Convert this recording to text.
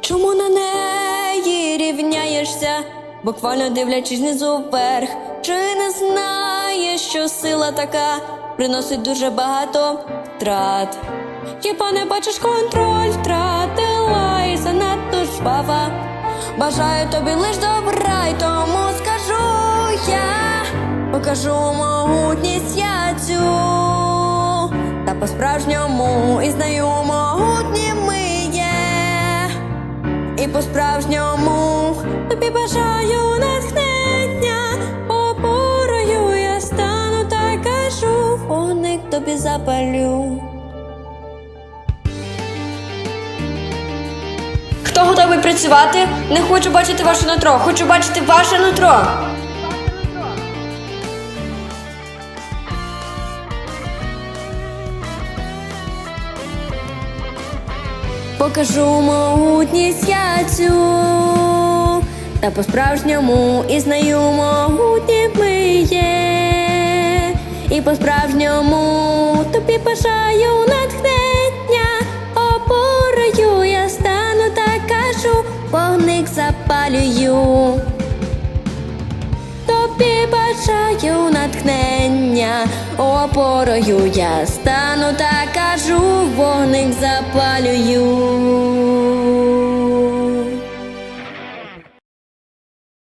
Чому на неї рівняєшся, буквально дивлячись знизу вверх? Чи не знаєш, що сила така приносить дуже багато втрат? Хіба не бачиш контроль втратила і занадто жвава? Бажаю тобі лиш добра, й тому скажу я, покажу могутність я цю, та по-справжньому і знаю І по-справжньому тобі бажаю натхнення, опорою я стану та кажу, вогник тобі запалю. Хто готовий працювати? Не хочу бачити ваше нутро, хочу бачити ваше нутро. Покажу могутність я цю, та по-справжньому і знаю могутніми є. І по-справжньому тобі бажаю натхнення, опорою я стану та кажу, вогник запалюю. Тобі бажаю натхнення, опорою я стану та кажу, вогник запалюю.